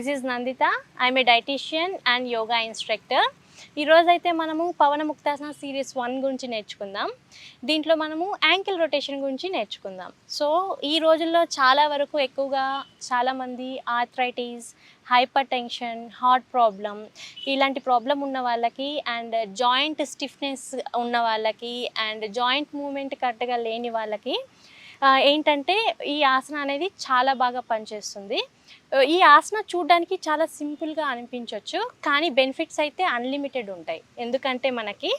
This is Nandita I'm a dietician and yoga instructor ఈరోజైతే మనము పవన ముక్తాసన series one గురించి నేర్చుకుందాం. దీంట్లో మనము యాంకిల్ రొటేషన్ గురించి నేర్చుకుందాం. సో ఈ రోజుల్లో చాలా వరకు ఎక్కువగా చాలామంది arthritis hypertension heart problem ఇలాంటి ప్రాబ్లం ఉన్న వాళ్ళకి అండ్ జాయింట్ స్టిఫ్నెస్ ఉన్న వాళ్ళకి అండ్ జాయింట్ మూమెంట్ కరెక్ట్గా లేని వాళ్ళకి ఏంటంటే ఈ ఆసన అనేది చాలా బాగా పనిచేస్తుంది. ఈ ఆసన చూడడానికి చాలా సింపుల్గా అనిపించవచ్చు కానీ బెనిఫిట్స్ అయితే అన్లిమిటెడ్ ఉంటాయి. ఎందుకంటే మనకి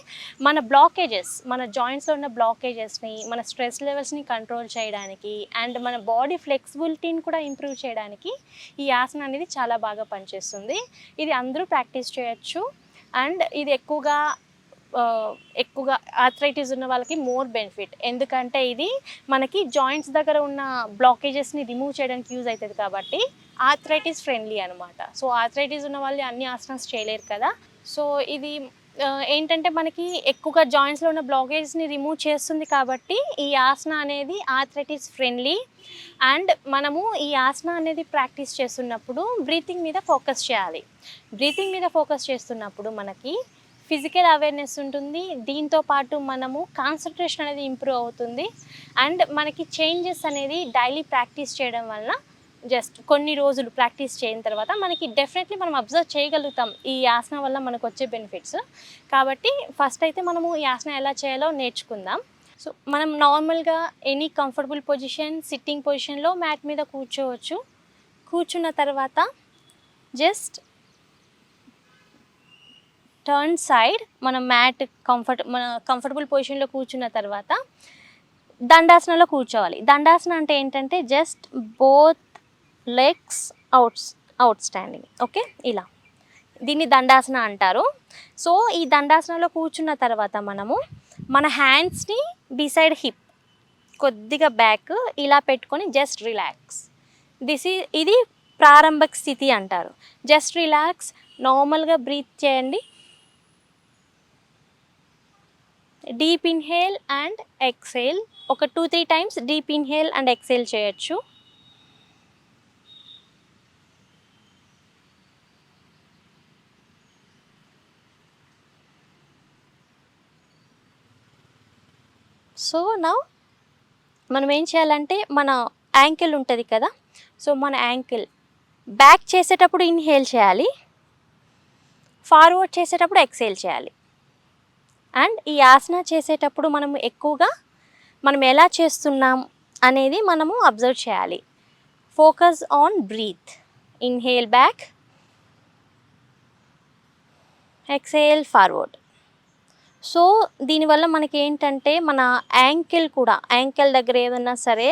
మన బ్లాకేజెస్ మన జాయింట్స్లో ఉన్న బ్లాకేజెస్ని మన స్ట్రెస్ లెవెల్స్ని కంట్రోల్ చేయడానికి అండ్ మన బాడీ ఫ్లెక్సిబిలిటీని కూడా ఇంప్రూవ్ చేయడానికి ఈ ఆసన అనేది చాలా బాగా పనిచేస్తుంది. ఇది అందరూ ప్రాక్టీస్ చేయొచ్చు. అండ్ ఇది ఎక్కువగా ఎక్కువగా ఆర్థరైటిస్ ఉన్న వాళ్ళకి మోర్ బెనిఫిట్ ఎందుకంటే ఇది మనకి జాయింట్స్ దగ్గర ఉన్న బ్లాకేజెస్ని రిమూవ్ చేయడానికి యూజ్ అవుతుంది కాబట్టి ఆర్థరైటిస్ ఫ్రెండ్లీ అనమాట సో ఆర్థరైటిస్ ఉన్న వాళ్ళు అన్ని ఆసనాస్ చేయలేరు కదా. సో ఇది ఏంటంటే మనకి ఎక్కువగా జాయింట్స్లో ఉన్న బ్లాకేజెస్ని రిమూవ్ చేస్తుంది కాబట్టి ఈ ఆసన అనేది ఆర్థరైటిస్ ఫ్రెండ్లీ అండ్ మనము ఈ ఆసన అనేది ప్రాక్టీస్ చేస్తున్నప్పుడు బ్రీతింగ్ మీద ఫోకస్ చేయాలి. బ్రీతింగ్ మీద ఫోకస్ చేస్తున్నప్పుడు మనకి ఫిజికల్ అవేర్నెస్ ఉంటుంది. దీంతో పాటు మనము కాన్సన్ట్రేషన్ అనేది ఇంప్రూవ్ అవుతుంది. అండ్ మనకి చేంజెస్ అనేది డైలీ ప్రాక్టీస్ చేయడం వలన జస్ట్ కొన్ని రోజులు ప్రాక్టీస్ చేయిన తర్వాత మనకి డెఫినెట్లీ మనం అబ్జర్వ్ చేయగలుగుతాం ఈ ఆసన వల్ల మనకు వచ్చే బెనిఫిట్స్. కాబట్టి ఫస్ట్ అయితే మనము ఈ ఆసన ఎలా చేయాలో నేర్చుకుందాం. సో మనం నార్మల్గా ఎనీ కంఫర్టబుల్ పొజిషన్ సిట్టింగ్ పొజిషన్లో మ్యాట్ మీద కూర్చోవచ్చు. కూర్చున్న తర్వాత జస్ట్ టర్న్ సైడ్ మన మ్యాట్ కంఫర్ట్ మన కంఫర్టబుల్ పొజిషన్లో కూర్చున్న తర్వాత దండాసనలో కూర్చోవాలి. దండాసన అంటే ఏంటంటే just both legs outs out standing okay ఇలా. దీన్ని దండాసన అంటారు. సో ఈ దండాసనలో కూర్చున్న తర్వాత మనము మన హ్యాండ్స్ని బిసైడ్ హిప్ కొద్దిగా బ్యాక్ ఇలా పెట్టుకొని జస్ట్ రిలాక్స్ దిస్ ఈ ఇది ప్రారంభక స్థితి అంటారు. జస్ట్ రిలాక్స్ నార్మల్గా బ్రీత్ చేయండి. Deep inhale and exhale. ఒక two three times deep inhale and exhale చేయొచ్చు. సో నా మనం ఏం చేయాలంటే మన యాంకిల్ ఉంటుంది కదా సో మన యాంకిల్ బ్యాక్ చేసేటప్పుడు ఇన్హేల్ చేయాలి ఫార్వర్డ్ చేసేటప్పుడు ఎక్సేల్ చేయాలి. అండ్ ఈ ఆసన చేసేటప్పుడు మనం ఎక్కువగా మనం ఎలా చేస్తున్నాం అనేది మనము అబ్జర్వ్ చేయాలి. Focus on breath inhale back exhale forward so దీనివల్ల మనకి ఏంటంటే మన యాంకిల్ కూడా యాంకిల్ దగ్గర ఏదన్నా సరే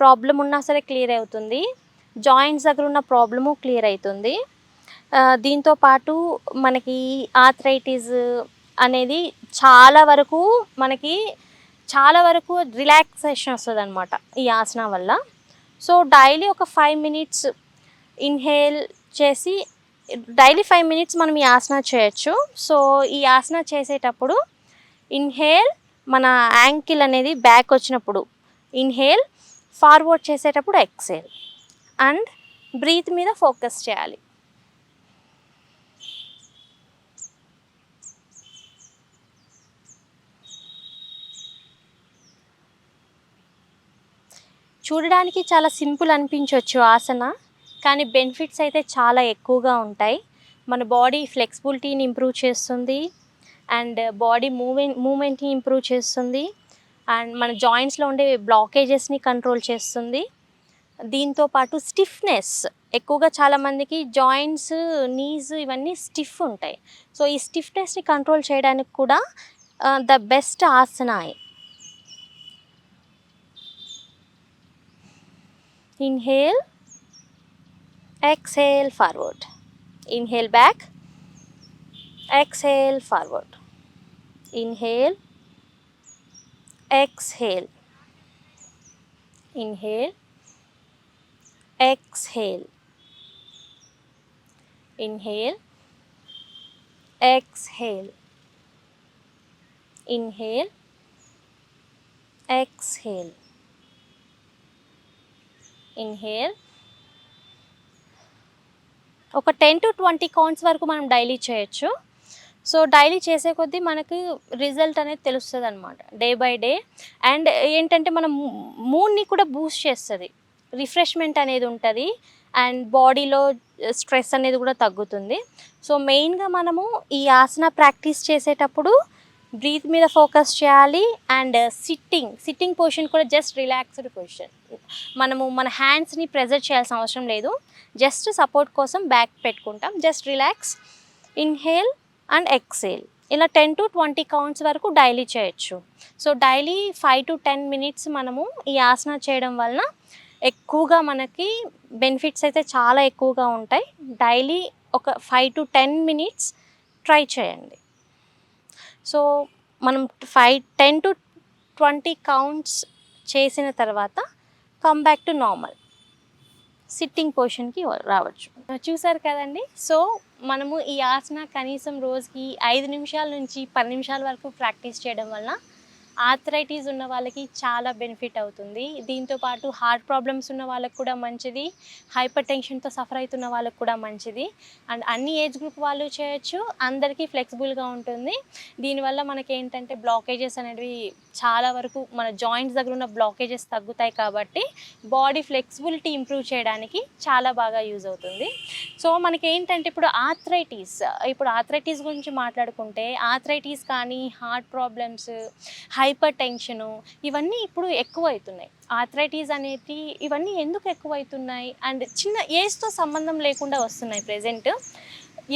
ప్రాబ్లం ఉన్నా సరే క్లియర్ అవుతుంది. జాయింట్స్ దగ్గర ఉన్న ప్రాబ్లము క్లియర్ అవుతుంది. దీంతోపాటు దీంతో పాటు మనకి ఆథరైటిస్ అనేది చాలా వరకు మనకి చాలా వరకు రిలాక్సేషన్ వస్తుంది అనమాట ఈ ఆసన వల్ల. సో డైలీ ఒక ఫైవ్ మినిట్స్ ఇన్హేల్ చేసి డైలీ ఫైవ్ మినిట్స్ మనం ఈ ఆసన చేయొచ్చు. సో ఈ ఆసన చేసేటప్పుడు ఇన్హేల్ మన యాంకిల్ అనేది బ్యాక్ వచ్చినప్పుడు ఇన్హేల్ ఫార్వర్డ్ చేసేటప్పుడు ఎక్సేల్ అండ్ బ్రీత్ మీద ఫోకస్ చేయాలి. చూడడానికి చాలా సింపుల్ అనిపించవచ్చు ఆసన కానీ బెనిఫిట్స్ అయితే చాలా ఎక్కువగా ఉంటాయి. మన బాడీ ఫ్లెక్సిబిలిటీని ఇంప్రూవ్ చేస్తుంది అండ్ బాడీ మూమెంట్ మూమెంట్ని ఇంప్రూవ్ చేస్తుంది అండ్ మన జాయింట్స్లో ఉండే బ్లాకేజెస్ని కంట్రోల్ చేస్తుంది. దీంతో పాటు స్టిఫ్నెస్ ఎక్కువగా చాలామందికి జాయింట్స్ నీస్ ఇవన్నీ స్టిఫ్ ఉంటాయి. సో ఈ స్టిఫ్నెస్ని కంట్రోల్ చేయడానికి కూడా ద బెస్ట్ ఆసనాయి. Inhale. Exhale forward. Inhale back. Exhale forward. Inhale. Exhale. Inhale. Exhale. Inhale. Exhale. Inhale. Exhale inhale ఒక టెన్ టు ట్వంటీ కౌంట్స్ వరకు మనం డైలీ చేయొచ్చు. సో డైలీ చేసే కొద్దీ మనకి రిజల్ట్ అనేది తెలుస్తుంది అనమాట డే బై డే. అండ్ ఏంటంటే మనం మూడ్ని కూడా బూస్ట్ చేస్తుంది. రిఫ్రెష్మెంట్ అనేది ఉంటుంది. అండ్ బాడీలో స్ట్రెస్ అనేది కూడా తగ్గుతుంది. సో మెయిన్గా మనము ఈ ఆసన ప్రాక్టీస్ చేసేటప్పుడు బ్రీత్ మీద ఫోకస్ చేయాలి అండ్ సిట్టింగ్ సిట్టింగ్ పొజిషన్ కూడా జస్ట్ రిలాక్స్డ్ పొజిషన్. మనము మన హ్యాండ్స్ని ప్రెజర్ చేయాల్సిన అవసరం లేదు. జస్ట్ సపోర్ట్ కోసం బ్యాక్ పెట్టుకుంటాం. Just relax inhale and exhale. ఇలా టెన్ టు ట్వంటీ కౌంట్స్ వరకు డైలీ చేయొచ్చు. So daily five to ten minutes మనము ఈ ఆసన చేయడం వలన ఎక్కువగా మనకి బెనిఫిట్స్ అయితే చాలా ఎక్కువగా ఉంటాయి. డైలీ ఒక five to ten minutes try చేయండి. సో మనం five ten to twenty counts చేసిన తర్వాత come back to normal. Sitting పొజిషన్కి రావచ్చు. చూసారు కదండి? సో మనము ఈ ఆసన కనీసం రోజుకి ఐదు నిమిషాల నుంచి పది నిమిషాల వరకు ప్రాక్టీస్ చేయడం వలన ఆథరైటీస్ ఉన్న వాళ్ళకి చాలా బెనిఫిట్ అవుతుంది. దీంతో పాటు హార్ట్ ప్రాబ్లమ్స్ ఉన్న వాళ్ళకి కూడా మంచిది. హైపర్ టెన్షన్తో సఫర్ అవుతున్న వాళ్ళకి కూడా మంచిది. అండ్ అన్ని ఏజ్ గ్రూప్ వాళ్ళు చేయొచ్చు. అందరికీ ఫ్లెక్సిబుల్గా ఉంటుంది. దీనివల్ల మనకి ఏంటంటే బ్లాకేజెస్ అనేవి చాలా వరకు మన జాయింట్స్ దగ్గర ఉన్న బ్లాకేజెస్ తగ్గుతాయి కాబట్టి బాడీ ఫ్లెక్సిబిలిటీ ఇంప్రూవ్ చేయడానికి చాలా బాగా యూజ్ అవుతుంది. సో మనకి ఏంటంటే ఇప్పుడు ఆథరైటీస్ ఇప్పుడు ఆథరైటీస్ గురించి మాట్లాడుకుంటే ఆథరైటీస్ కానీ హార్ట్ ప్రాబ్లమ్స్ హైపర్ టెన్షను ఇవన్నీ ఇప్పుడు ఎక్కువ అవుతున్నాయి ఆథరైటీస్ అనేటి ఇవన్నీ ఎందుకు ఎక్కువ అవుతున్నాయి అండ్ చిన్న ఏజ్తో సంబంధం లేకుండా వస్తున్నాయి ప్రజెంట్.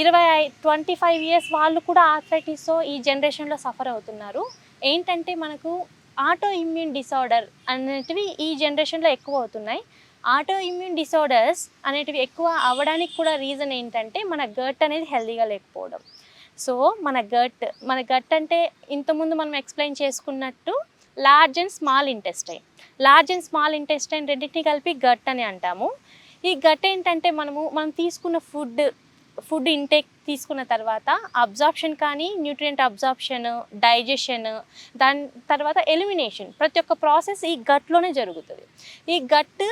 ఇరవై ట్వంటీ ఫైవ్ ఇయర్స్ వాళ్ళు కూడా ఆథరైటీస్తో ఈ జనరేషన్లో సఫర్ అవుతున్నారు. ఏంటంటే మనకు ఆటో ఇమ్యూన్ డిసార్డర్ అనేటివి ఈ జనరేషన్లో ఎక్కువ అవుతున్నాయి. ఆటో ఇమ్యూన్ డిసార్డర్స్ అనేటివి ఎక్కువ అవ్వడానికి కూడా రీజన్ ఏంటంటే మన గట్ అనేది హెల్తీగా లేకపోవడం. సో మన గట్ మన గట్ అంటే ఇంతకుముందు మనం ఎక్స్ప్లెయిన్ చేసుకున్నట్టు large and small intestine large and small intestine రెండింటిని కలిపి గట్ అని అంటాము. ఈ గట్ ఏంటంటే మనము మనం తీసుకున్న ఫుడ్ ఫుడ్ ఇంటేక్ తీసుకున్న తర్వాత అబ్జార్ప్షన్ కానీ న్యూట్రియంట్ అబ్జార్ప్షన్ డైజెషన్ దాని తర్వాత ఎలిమినేషన్ ప్రతి ఒక్క ప్రాసెస్ ఈ గట్లోనే జరుగుతుంది. ఈ గట్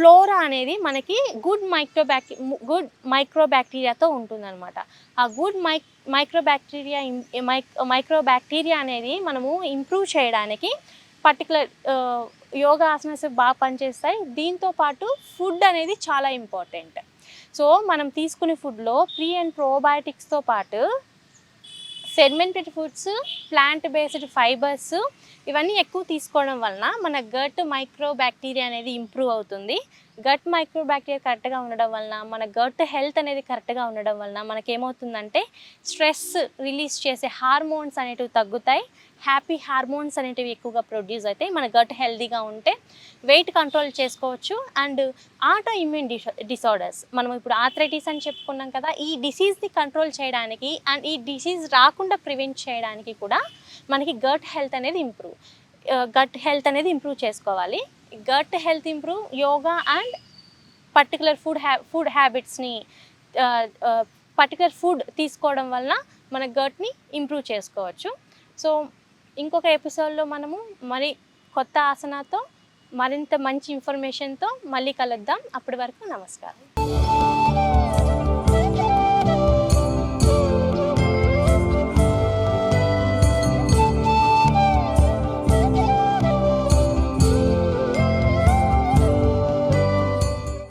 ఫ్లోరా అనేది మనకి గుడ్ మైక్రోబ్యాక్టీ గుడ్ మైక్రో బ్యాక్టీరియాతో ఉంటుందన్నమాట. ఆ good mic micro bacteria micro bacteria అనేది మనము ఇంప్రూవ్ చేయడానికి పర్టికులర్ యోగా ఆసనాస్ బాగా పనిచేస్తాయి. దీంతో పాటు ఫుడ్ అనేది చాలా ఇంపార్టెంట్. సో మనం తీసుకునే ఫుడ్లో ప్రీ అండ్ ప్రోబయాటిక్స్తో పాటు fermented foods plant based fibres ఇవన్నీ ఎక్కువ తీసుకోవడం వలన మన గట్ మైక్రో బ్యాక్టీరియా అనేది ఇంప్రూవ్ అవుతుంది. గట్ మైక్రోబ్యాక్టీరియా కరెక్ట్గా ఉండడం వలన మన గట్ హెల్త్ అనేది కరెక్ట్గా ఉండడం వలన మనకేమవుతుందంటే స్ట్రెస్ రిలీజ్ చేసే హార్మోన్స్ అనేటివి తగ్గుతాయి. హ్యాపీ హార్మోన్స్ అనేటివి ఎక్కువగా ప్రొడ్యూస్ అవుతాయి. మన గట్ హెల్తీగా ఉంటే వెయిట్ కంట్రోల్ చేసుకోవచ్చు. And auto immune disorders. మనం ఇప్పుడు ఆథరైటిస్ అని చెప్పుకున్నాం కదా ఈ డిసీజ్ని కంట్రోల్ చేయడానికి అండ్ ఈ డిసీజ్ రాకుండా ప్రివెంట్ చేయడానికి కూడా మనకి గట్ హెల్త్ అనేది ఇంప్రూవ్ గట్ హెల్త్ అనేది ఇంప్రూవ్ చేసుకోవాలి. Gut health improve yoga and particular food హ్యా ఫుడ్ హ్యాబిట్స్ని పర్టికులర్ ఫుడ్ తీసుకోవడం వలన మన గట్ని ఇంప్రూవ్ చేసుకోవచ్చు. సో ఇంకొక ఎపిసోడ్లో మనము మరి కొత్త ఆసనాతో మరింత మంచి ఇన్ఫర్మేషన్తో మళ్ళీ కలుద్దాం. అప్పటి వరకు నమస్కారం.